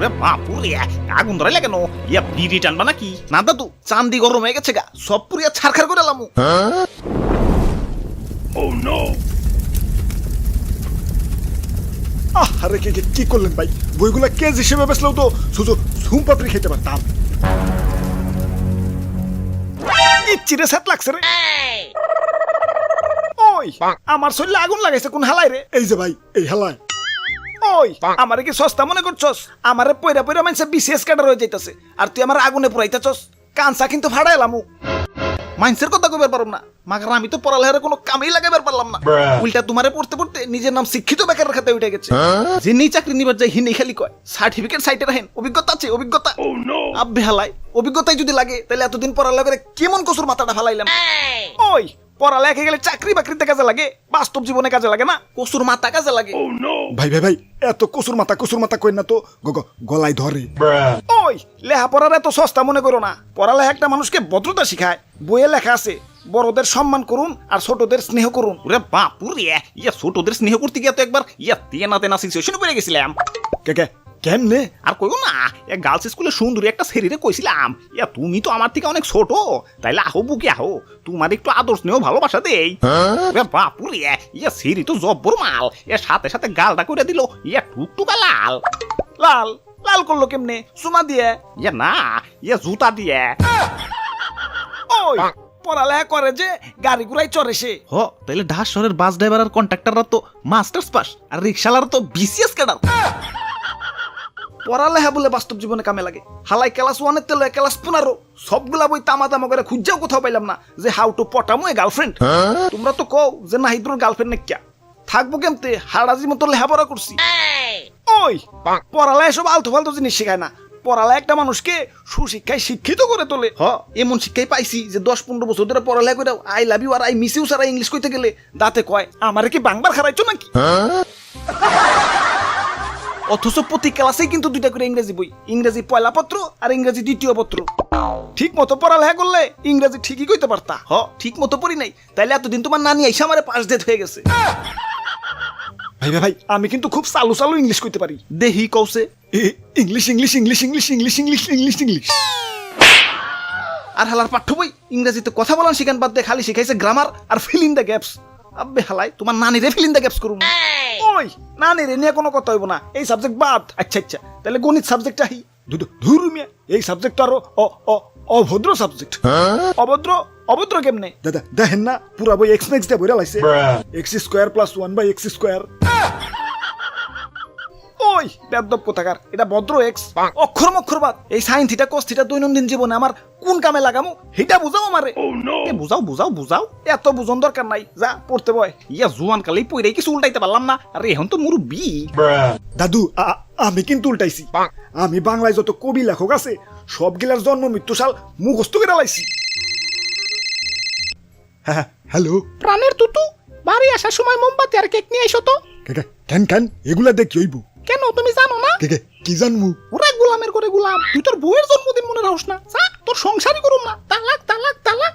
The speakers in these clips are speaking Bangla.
ওরে বাপুরে আগুন ধরাইলে কেন? ইয়া বিড়ি টানবা নাকি? না দাদু চান্দি গরম হয়ে গেছে গা। সব পুরিয়া ছারখার করে লামু। আহ আরে কি কি- কি করলেন ভাই? বইগুলা কেজ হিসেবে বেসলেও তো শুধু ঝুম পাপড়ি খেতে পারতাম। সেট লাগছে রে। ওই আমার শরীরে আগুন লাগাইছে কোন হালাই রে? এই যে ভাই এই হালাই ওই আমারে কি সস্তা মনে করছস? আমারে পয়রা পয়রা হয়ে যাইতাছে। আর তুই আমার আগুনে পুরাইতেছস। কাঁচা কিন্তু মাইন্সের কথা কইবার পারম না। মাগার আমি তো পড়ালেখার কোনো কামেই লাগাবার পারলাম না। উল্টা তোমারে পড়তে পড়তে নিজের নাম শিক্ষিত বেকারের খাতে উঠে গেছে। যিনি চাকরি নিবার যাই হিনি খালি কয়। সার্টিফিকেট সাইটে রাখেন। অভিজ্ঞতা আছে অভিজ্ঞতা। আব্বে হালাই অভিজ্ঞতাই যদি লাগে তাহলে এতদিন পড়ালেখা করে কেমন কসুর মাথাটা ফালাইলাম। ওই পড়ালেখা গেলে চাকরি বাকরিতে কাজে লাগে বাস্তব জীবনে কাজে লাগে না কসুর মাথা কাজে লাগে। ভাই ভাই ভাই এত কসুর মাথা কসুর মাথা কই না তো গলায় ধরে। ওই লেহা পড়ার এত সস্তা মনে করো না। পড়ালেখা একটা মানুষকে ভদ্রতা শিখায় বইয়ে লেখা আছে বড়দের সম্মান করুন আর ছোটদের স্নেহ করুন। ওরে বাপুরে ইয়া ছোটদের স্নেহ করতে গিয়ে তো একবার ইয়া তেনা তেনা সিচুয়েশন পড়ে গেছিলাম। কে কে? কেমনে? আর কইও না এ গার্লস স্কুলে সুন্দরী একটা শরীরে কইছিলাম। ইয়া তুমি তো আমার থেকে অনেক ছোট তাইলে আহো বুকে আহো। তোমার একটু আদর স্নেহ ভালোবাসা দেই। বাপুরে ইয়া সেরি তো জব্বর মাল। এর সাথে সাথে গালটা করে দিল ইয়া টুকটুকা লাল। লাল? লাল করল কেমনে? সুমা দিয়ে? ইয়া না ইয়া জুতা দিয়ে। ওই পড়ালেখা করে যে গাড়ি ঘুরাই চড়ে সে। হ তাইলে ঢাস শহরের বাস ড্রাইভার আর কন্ট্রাক্টররা তো মাস্টার্স পাস আর রিক্সালার তো বিসিএস ক্যাডার পড়ালেখা বলে বাস্তব জীবনে কামে লাগে। হালাই ক্লাস ওয়ানের তেল ক্লাস পনেরো সবগুলা বই তামা তামা করে খুঁজাও কোথাও পাইলাম না যে হাউ টু পটামো এ গার্লফ্রেন্ড তোমরা তো কও যে নাহিদুর গার্লফ্রেন্ড নাকি থাকব কেমতে? হারাজি মতো লেহাপড়া করছি। ওই পড়ালেখা সব আলতু ফালতু জিনিস শেখায় না। পড়ালেখা একটা মানুষকে সুশিক্ষায় শিক্ষিত করে তোলে। হ। এমন শিক্ষাই পাইছি যে দশ পনেরো বছর ধরে পড়ালেখা করে আই লাভ ইউ আর আই মিস ইউ সারা ইংলিশ কইতে গেলে দাঁতে কয় আমারে কি বাংবার খারাইছো নাকি? অথচ প্রতি ক্লাসেই কিন্তু দুইটা করে ইংরেজি বই ইংরেজি পয়লা পত্র আর ইংরেজি দ্বিতীয় পত্র। ঠিক মতো পড়ালেখা করলে ইংরেজি ঠিকই কইতে পারতা। হ ঠিক মতো পড়ি নাই তাইলে এতদিন তোমার নানি আইসা আমারে পাশ ডেট হয়ে গেছে। ভাই ভাই আমি কিন্তু খুব চালু চালু ইংলিশ কইতে পারি। দেহি কৌছে English English English English English English English English. আর হালার পাঠ্য বই ইংরেজিতে কথা বলান শিখান বাদ দিয়ে খালি শিখাইছে গ্রামার আর ফিল ইন দ্য গ্যাপস আব্বে হালাই তোমার নানিরে ফিল ইন দ্য গ্যাপস করুম। ওই না নে রে নিয়ে কোনো কথা হইব না। এই সাবজেক্ট বাদ। আচ্ছা আচ্ছা। তাহলে গণিত সাবজেক্টটা হি ধুর মিয়া। এই সাবজেক্ট তো আরও অ- অ- অভদ্র সাবজেক্ট অভদ্র? অভদ্র কেমনে? দাদা দেখেন না পুরা বই এক্স মেক্স দিয়ে বইরা লাগছে x square plus one by x square ওই বেদব কোথাকার এটা ভদ্র এক্স অক্ষর এই সাইন থিটা কস থিটা দৈনন্দিন জীবনে আমার কোন কামে লাগামো সেটা বুঝাও আমারে। এ বুঝাও বুঝাও বুঝাও। এত বুঝন দরকার নাই। যা পড়তে বয়। ইয়া জুয়ান কালেই পইরে কিছু উল্টাইতে পারলাম না। আর এখন তো মুরব্বি। দাদু আমি কিন্তু উল্টাইছি। আমি বাংলায় যত কবি লেখক আছে সবগুলার জন্ম মৃত্যু সাল মুখস্থ করে লাইছি। হ্যাঁ হ্যালো। প্রাণের তুতু বাড়ি আসার সময় মোমবাতি আর কেক নিয়ে এসো তো। কেন কেন এগুলা দেখি হইব। কেন তুমি জানো না? কে কি জানমু? ওরা গোলামের করে গোলাম তুই তোর বউয়ের জন্মদিন মনে রাখস না। যা তোর সংসারই করুম না। তালাক তালাক তালাক।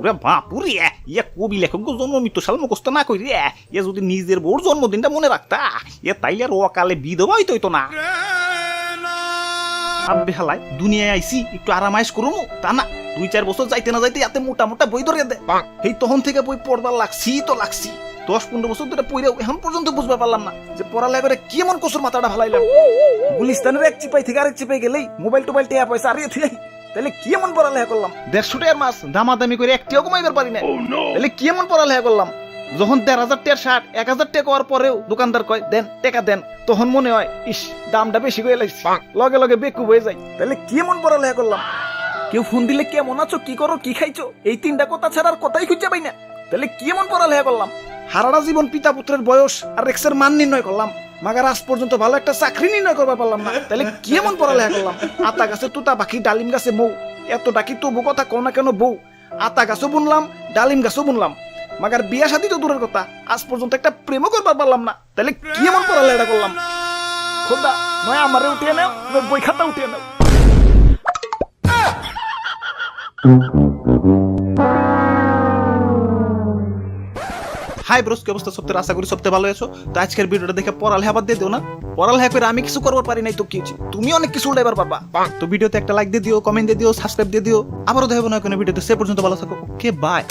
ওরে বাপুরে ইয়া কবি লেখক জন্ম মৃত্যু সাল মুখস্থ না করি রে ইয়া যদি নিজের বউর জন্মদিনটা মনে রাখতা ইয়া তাইলে আর অকালে বিধবা হইতো হইতো না। আব্বে হালাই দুনিয়ায় আইছি একটু আরামাইশ করুম। তা না দুই চার বছর যাইতে না যাইতে এতে মোটা মোটা বই ধরে দে। এই তখন থেকে বই পড়বার লাগছি তো লাগছি। দশ পনেরো বছর ধরে পড়ে এখন পর্যন্ত বুঝতে পারলাম না যে পড়ালেখা করে কেমন কসুর মাথাটা ভালাইলাম গুলিস্তানের এক চিপাই থেকে আরেক চিপাই গেলেই মোবাইল টোবাইল টেয়া পয়সা থুই তাহলে কি এমন পড়ালেখা করলাম? দেড়শো টাকার মাস দামাদামি করে একটিও কমাইবার পারি না তাহলে কি এমন পড়ালেখা করলাম? যখন দেড় হাজার টাকার শার্ট এক হাজার টাকা হওয়ার পরেও দোকানদার কয় দেন টাকা দেন। তখন মনে হয় ইস দামটা বেশি হয়ে লাগছে লগে লগে বেকুব হয়ে যায়। তাহলে কি এমন পড়ালেখা করলাম? কেউ ফোন দিলে কেমন আছো কি করো কি খাইছো? এই তিনটা কথা ছাড়া আর কথাই খুঁজে পাই না। তাহলে কি এমন পড়ালেখা করলাম? হারাটা জীবন পিতা পুত্রের বয়স আর রেক্সের মান নির্ণয় করলাম, মাগার আজ পর্যন্ত ভালো একটা চাকরি নির্ণয় করবার পারলাম না। তাহলে কি এমন পড়ালেখা করলাম? আতা গাছে তুতা পাখি, ডালিম গাছে মৌ এত ডাকি তবু কথা কও না কেন বউ? আতা গাছও বুনলাম, ডালিম গাছও বুনলাম। মাগার বিয়া শাদি তো দূরের কথা, আজ পর্যন্ত একটা প্রেমও করবার পারলাম না। তাহলে কি এমন পড়ালেখা করলাম? খোদা, নয় আমারে উঠিয়ে নাও বই খাতা উঠিয়ে নাও। হাই ব্রোস কি অবস্থা? সপ্তাহে আশা করি সপ্তাহে ভালো আছো। তো আজকের ভিডিওটা দেখে পড়ালেখা বাদ দিয়ে দিও না। পড়ালেখা করে আমি কিছু করবার পারি নাই তো কি? তুমি অনেক কিছু উল্টাইবার পারবা। তো ভিডিওতে একটা লাইক দিয়ে দিও কমেন্ট দিয়ে দিও সাবস্ক্রাইব দিয়ে দিও। আবারও দেখব না কোনো ভিডিওতে। সে পর্যন্ত ভালো থাকো। Okay bye?